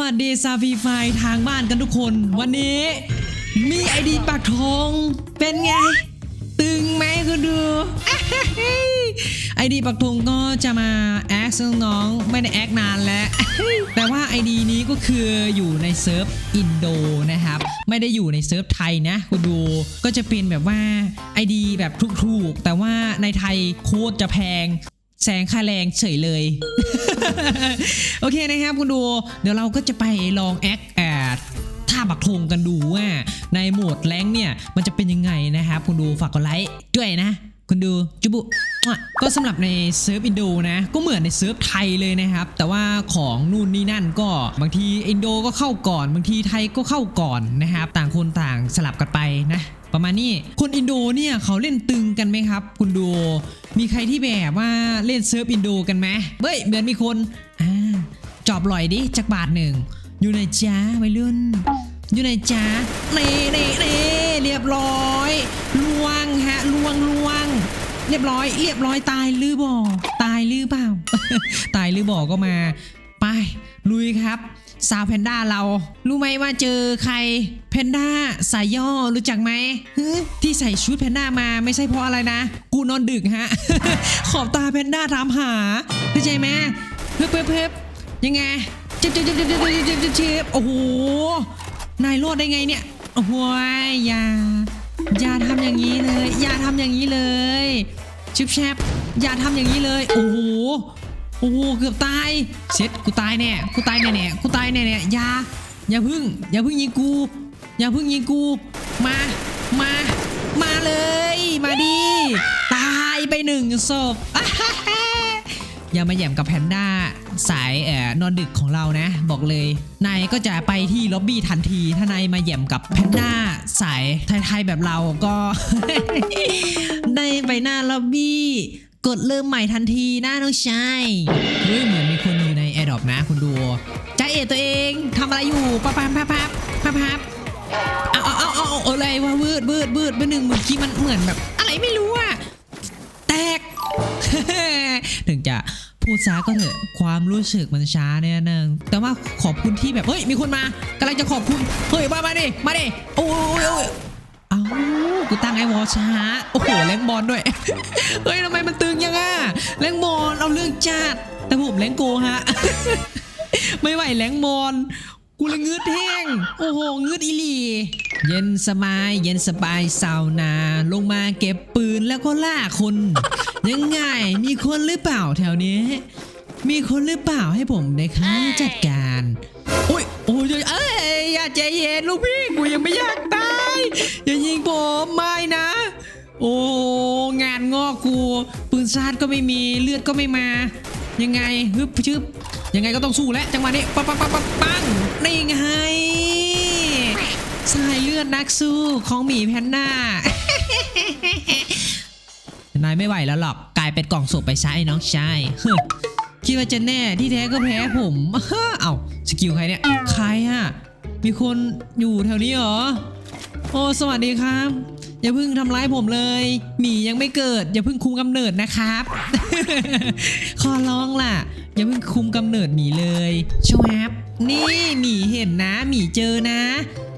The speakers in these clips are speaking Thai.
วัสดีซาฟีไฟทางบ้านกันทุกคน วันนี้ มีไอดีปักธงเป็นไง ตึงไหมคุณดู ไอดีปักธงก็จะมาแอคน้องไม่ได้แอคนานแล้ว แต่ว่าไอดีนี้ก็คืออยู่ในเซิร์ฟอินโดนะครับ ไม่ได้อยู่ในเซิร์ฟไทยนะคุณดู ก็จะเป็นแบบว่าไอดีแบบถูกๆ แต่ว่าในไทยโคตรจะแพง แสงค่าแรงเฉยเลย โอเคนะครับคุณดู เดี๋ยวเราก็จะไปลองแอคแอดท่าบักธงกันดูว่า ในโหมดแรงเนี่ย มันจะเป็นยังไงนะครับ คุณดูฝากกดไลค์ด้วยนะคุณดูจุบุก็สำหรับในเซิร์ฟอินโดนะ ก็เหมือนในเซิร์ฟไทยเลยนะครับ แต่ว่าของนู่นนี่นั่นก็บางทีอินโดก็เข้าก่อน บางทีไทยก็เข้าก่อนนะครับ ต่างคนต่างสลับกันไปนะ ประมาณนี้คนอินโดเนี่ยเขาเล่นตึงกันไหมครับ คุณดูมีใครที่แบบว่าเล่นเซิร์ฟอินโดกันไหมเฮ้ยเหมือนมีคนอ่าจอบลอยดิจักบาทหนึ่งอยู่ในจ้าวัยรุ่น อยู่ในจ้าเน่เน่เน่เรียบร้อยลวงฮะลวงลวง เรียบร้อย เรียบร้อยตายหรือบ่ตายหรือเปล่า ตายหรือบ่ก็มา ไปลุยครับสาวแพนด้าเรา รู้ไหมว่าเจอใครแพนด้าสายย่อรู้จักไหมที่ใส่ชุดแพนด้ามาไม่ใช่เพราะอะไรนะ กูนอนดึกฮะ ขอบตาแพนด้าถามหาเข้าใจไหมเพิ่มเพิ่มยังไงเจ็บเจ็บเจ็บเจ็บเจ็บเจ็บเจ็บโอ้โหนายรอดได้ไงเนี่ยโอ้โหอย่าอย่าทำอย่างนี้เลย อย่าทำอย่างนี้เลยชิบแชบอย่าทำอย่างนี้เลย โอ้โห โอ้โหเกือบตายเซ็ตกูตายแน่กูตายแน่แน่กูตายแน่แน่อย่าอย่าพึ่ง อย่าพึ่งยิงกู อย่าพึ่งยิงกู มามามาเลย มาดิตายไปหนึ่งศพอย่ามาแย่มกับแพนด้าสายเอ่อนอนดึกของเรานะ บอกเลยนายก็จะไปที่ล็อบบี้ทันที ถ้านายมาแย่มกับแพนด้าสายไทยๆแบบเราก็ ได้ไปหน้าล็อบบี้ กดเริ่มใหม่ทันทีนะน้องชายเฮ้ยเหมือนมีคนอยู่ในแอร์ดรอปนะคุณดูใจเอตัวเองทำอะไรอยู่ปั๊บปั๊บปั๊บปั๊บปั๊บปั๊บเอาเอาเอาเอาเอะไรวะวืดวืดวืดไปหนึ่งเมื่อกี้มันเหมือนแบบ อะไรไม่รู้อะแตกถึงจะพูดช้าก็เถอะความรู้สึกมันช้าเนี่ยนึงแต่ว่าขอบคุณที่แบบเฮ้ยมีคนมากำลังจะขอบคุณเฮ้ยมามาดิมาดิโอ้ย กูตั้งไอ้วอช้า โอ้โหแรงบอลด้วย เฮ้ยทำไมมันตึงยังอะแรงบอลเอาเรื่องจัดแต่ผมแรงโกฮะ ไม่ไหวแรงบอลกูเลยงืดแห้ง โอ้โหงืดอีหลีเย็นสบายเย็นสบายสาวนา ลงมาเก็บปืนแล้วก็ล่าคน ยังไงมีคนหรือเปล่าแถวนี้ มีคนหรือเปล่าให้ผมได้ค่าจัดการ โอ้ยโอ้ยเอ้ยอย่าใจเย็นลูกพี่กูยังไม่อยากตา ยอย่ายิงผมไม่นะ โอ้งานงอกกูปืนซาดก็ไม่มีเลือดก็ไม่มา ยังไงฮึบชึบยังไงก็ต้องสู้แล้วจังหวะนี้ปังปังปังปังปังนี่ไงสายเลือดนักสู้ของหมีแพนด้านายไม่ไหวแล้วหรอกกลายเป็นกล่องศพไปซะไอ้น้องชายคิดว่าจะแน่ที่แท้ก็แพ้ผมเอ้าสกิลใครเนี่ย ใครอะมีคนอยู่แถวนี้เหรอ โอ้สวัสดีครับ อย่าเพิ่งทำร้ายผมเลยหมียังไม่เกิด อย่าเพิ่งคุมกำเนิดนะครับ ขอร้องล่ะ อย่าเพิ่งคุมกำเนิดหมีเลยชวบนี่หมีเห็นนะหมีเจอนะ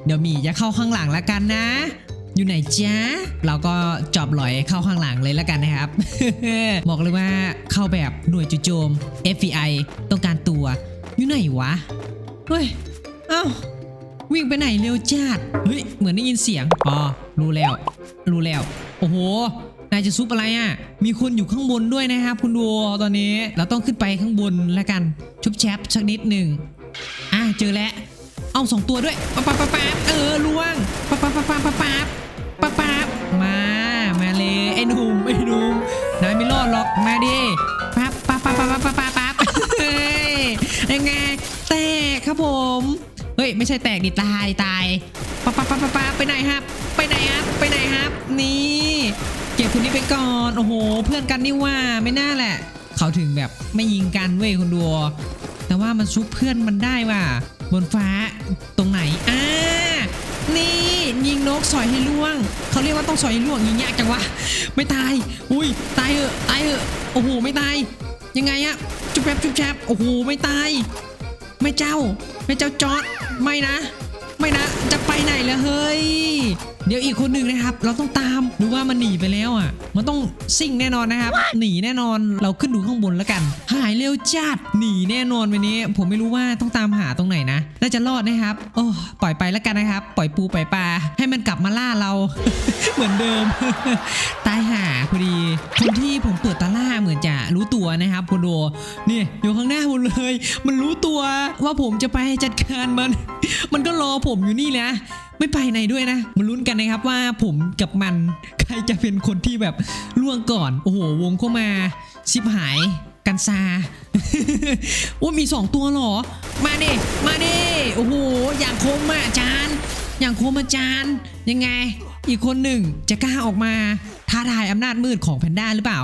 เดี๋ยวหมีจะเข้าข้างหลังแล้วกันนะ อยู่ไหนจ๊ะเราก็จอบหลอยเข้าข้างหลังเลยแล้วกันนะครับ บอกเลยว่าเข้าแบบหน่วยจู่โจม FBI ต้องการตัว อยู่ไหนวะเฮ้ยเอ้าว วิ่งไปไหนเร็วจัดเฮ้ยเหมือนได้ยินเสียงอ๋อรู้แล้ว รู้แล้ว โอ้โหนายจะซุปอะไรอะ มีคนอยู่ข้างบนด้วยนะครับ คุณดูตอนนี้ เราต้องขึ้นไปข้างบนแล้วกัน ชุบแชปสักนิดหนึ่งอะเจอแล้ว เอาสองตัวด้วยปั๊าปั๊าป๊บเออล่วงปั๊าปั๊าป๊บป๊าป๊บป๊าป๊บมา มาเลยไอ้หนุ่มไอ้หนุ่มนายไม่รอดหรอก ฮ้ยไม่ใช่แตกดิตายตายปั๊บปั๊บปั๊บปั๊บปั๊บไปไหนครับ ไปไหนครับไปไหนครับ นี่เก็บคนนี้ไปก่อนโอ้โห เพื่อนกันนี่ว่าไม่น่าแหละ เขาถึงแบบไม่ยิงกันเว้ยคนดูแต่ว่ามันชุบเพื่อนมันได้ว่ะบนฟ้าตรงไหนอ่านี่ยิงนกสอยให้ล่วง เขาเรียกว่าต้องสอยให้ล่วงยิงยากจังวะไม่ตาย อุ้ยตายเหอะตายเหอะโอ้โหไม่ตายยังไงอะจุบแป๊บจุบแจ๊บโอ้โหไม่ตาย ไม่เจ้า ไม่เจ้าจอดไม่นะ ไม่นะ จะไปไหนล่ะเฮ้ย เดี๋ยวอีกคนหนึ่งนะครับ เราต้องตามหรือว่ามันหนีไปแล้วอะ มันต้องซิ่งแน่นอนนะครับ หนีแน่นอนเราขึ้นดูข้างบนแล้วกัน หายเร็วจัดหนีแน่นอนวันนี้ ผมไม่รู้ว่าต้องตามหาตรงไหนนะน่าจะรอดนะครับ โอ้ปล่อยไปแล้วกันนะครับ ปล่อยปูปล่อยปลาให้มันกลับมาล่าเรา เหมือนเดิม ตายหาพอดีคนที่ผมเปิดตาล่าเหมือน รู้ตัวนะครับคุณโดนี่อยู่ข้างหน้าผมเลย มันรู้ตัวว่าผมจะไปจัดการมัน มันก็รอผมอยู่นี่แหละไม่ไปไหนด้วยนะมาลุ้นกันนะครับว่าผมกับมันใครจะเป็นคนที่แบบล่วงก่อน โอ้โห วงเข้ามา ชิบหายกันซาโอ้มีสองตัวหรอ มาดิมาดิโอ้โห อย่างคมอะอาจารย์อย่างคมอาจารย์ยังไง อีกคนหนึ่งจะกล้าออกมาท้าทายอำนาจมืดของแพนด้าหรือเปล่า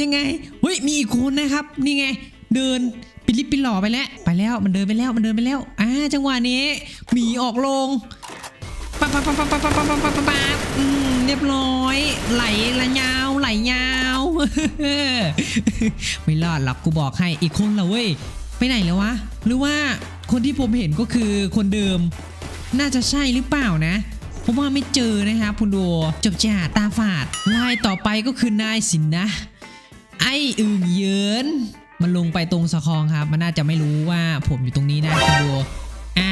ยังไงเฮ้ยมีอีกคนนะครับ นี่ไง เดินปิลิปปิหล่อไปแล้ว ไปแล้วมันเดินไปแล้วมันเดินไปแล้วอ่าจังหวะนี้หมีออกลงปั๊บปั๊บปั๊บปั๊บปั๊บปั๊บปั๊บปั๊บปั๊บปั๊บอืมเรียบร้อย ไหลละยาวไหลยาวไม่รอดหรอกกูบอกให้อีกคนละเว้ยไปไหนแล้ววะหรือว่าคนที่ผมเห็นก็คือคนเดิม น่าจะใช่หรือเปล่านะ ราะว่าไม่เจอนะครับคุณดูจบจ่าตาฝาดลายต่อไปก็คือนายสินนะ ไอ้อึ่งเยินมันลงไปตรงสะคองครับ มันน่าจะไม่รู้ว่าผมอยู่ตรงนี้นะคุณดูอะ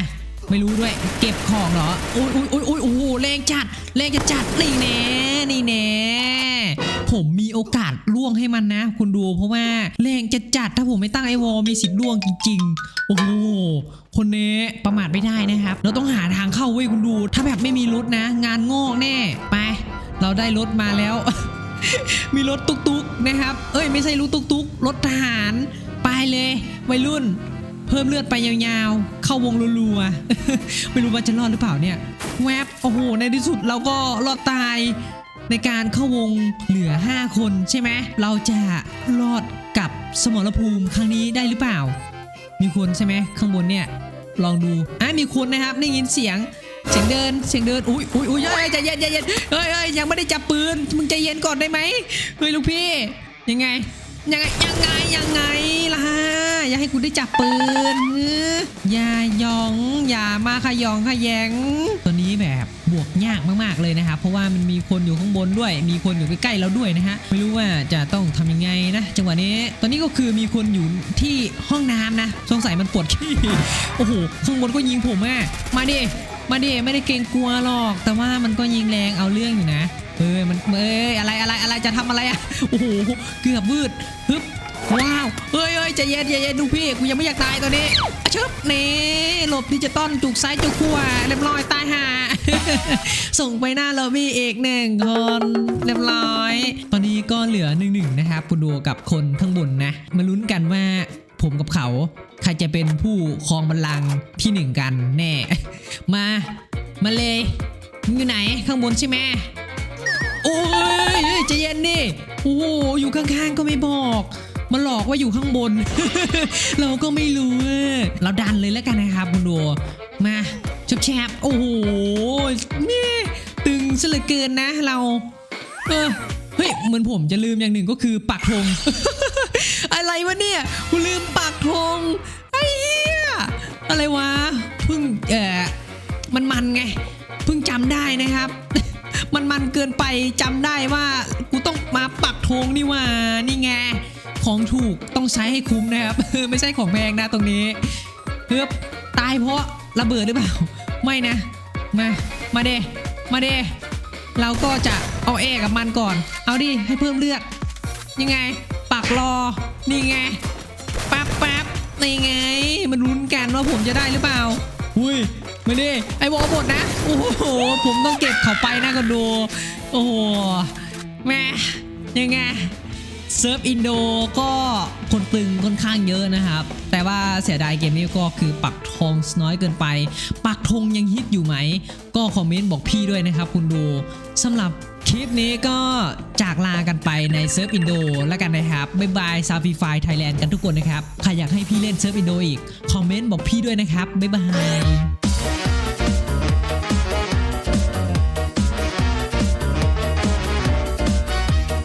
ไม่รู้ด้วย เก็บของเหรออุ้ยอุ้ยอุ้ยอุ้ยโอ้แรงจัดแรงจะจัดนี่แน่นี่แน่ ผมมีโอกาสล่วงให้มันนะ คุณดูเพราะว่าแรงจะจัดถ้าผมไม่ตั้งไอวอลมีสิทธิ์ล่วงจริงๆ โอ้โหคนนี้ประมาทไม่ได้นะครับ เราต้องหาทางเข้าเว้ยคุณดู ถ้าแบบไม่มีรถนะ งานงอกแน่ไป เราได้รถมาแล้ว มีรถตุกๆนะครับ เอ้ยไม่ใช่รถตุกๆรถทหารไปเลยวัยรุ่น เพิ่มเลือดไปยาวๆ เข้าวงรัวๆไม่รู้ว่าจะรอดหรือเปล่าเนี่ยแวบโอ้โหในที่สุดเราก็รอดตาย ในการเข้าวงเหลือ 5 คนใช่ไหมเราจะรอดกับสมรภูมิครั้งนี้ได้หรือเปล่า มีคนใช่ไหมข้างบนเนี่ยลองดูอะมีคนนะครับได้ยินเสียงเสียงเดินเสียงเดินอุ้ยอุ้ยอุ้ยเฮ้ยใจเย็นใจเย็นเฮ้ยเฮ้ยยังไม่ได้จับปืนมึงใจเย็นก่อนได้ไหมเฮ้ยลูกพี่ ยังไง ยังไงยังไงยังไงล่ะอย่าให้กูได้จับปืนเอย่ายองอย่ามาขยองขยงตัวน แบบบวกยากมากๆเลยนะครับเพราะว่ามันมีคนอยู่ข้างบนด้วย มีคนอยู่ใกล้ๆเราด้วยนะฮะไม่รู้ว่าจะต้องทำยังไงนะ จังหวะนี้ตอนนี้ก็คือมีคนอยู่ที่ห้องน้ำนะสงสัยมันปวดขี้โอ้โหข้างบนก็ยิงผมอะมาดิมาดิไม่ได้เกรงกลัวหรอก แต่ว่ามันก็ยิงแรงเอาเรื่องอยู่นะเอ้ยมันเอ้ยอะไรอะไรอะไรจะทำอะไรอะโอ้โหเกือบวืดฮึบ ว้าวเฮ้ยเฮ้ยใจเย็นใจเย็นดูพี่กูยังไม่อยากตายตอนนี้อชึบนี่หลบดิจิตอลจุกซ้ายจุกขวาเรียบร้อยตายห่าส่งไปหน้าล็อบบี้อีกหนึ่งคนเรียบร้อย ตอนนี้ก็เหลือหนึ่งหนึ่งนะครับคุณดูกับคนข้างบนนะมาลุ้นกันว่าผมกับเขา ใครจะเป็นผู้ครองบัลลังก์ที่หนึ่งกันแน่ มามาเลยมึงอยู่ไหนข้างบนใช่ไหมโอ้ยใจเย็นดิโอ้โหอยู่ข้างๆก็ไม่บอก มาหลอกว่าอยู่ข้างบน เราก็ไม่รู้ เราดันเลยแล้วกันนะครับคุณดูมาชบแชบโอ้โหนี่ตึงซะเหลือเกินนะเราเออเฮ้ยเหมือนผมจะลืมอย่างหนึ่งก็คือปักธงอะไรวะเนี่ยกูลืมปักธงไอ้เหี้ยอะไรวะเพิ่งเออมันมันไงเพิ่งจำได้นะครับ มันมันเกินไปจำได้ว่ากูต้องมาปักธงนี่ว่านี่ไง ของถูกต้องใช้ให้คุ้มนะครับ ไม่ใช่ของแพงนะตรงนี้เฮ้ยตายเพราะระเบิดหรือเปล่า ไม่นะ มา มาเด มาเด เราก็จะเอาเอกับมันก่อน เอาดิ ให้เพิ่มเลือด ยังไงปักรอ นี่ไง ปั๊บปั๊บนี่ไง มันลุ้นกันว่าผมจะได้หรือเปล่า อุ้ยมาดิ ไอวอลบดนะ โอ้โห ผมต้องเก็บเขาไปนะก็ดู โอ้โห แม่ยังไง เซิร์ฟอินโดก็คนตึงค่อนข้างเยอะนะครับ แต่ว่าเสียดายเกมนี้ก็คือปักธงน้อยเกินไป ปักธงยังฮิตอยู่ไหม ก็คอมเมนต์บอกพี่ด้วยนะครับคุณดูสำหรับคลิปนี้ก็จากลากันไปในเซิร์ฟอินโดแล้วกันนะครับ บ๊ายบายซาฟีไฟไทยแลนด์กันทุกคนนะครับ ใครอยากให้พี่เล่นเซิร์ฟอินโดอีก คอมเมนต์บอกพี่ด้วยนะครับ บ๊ายบาย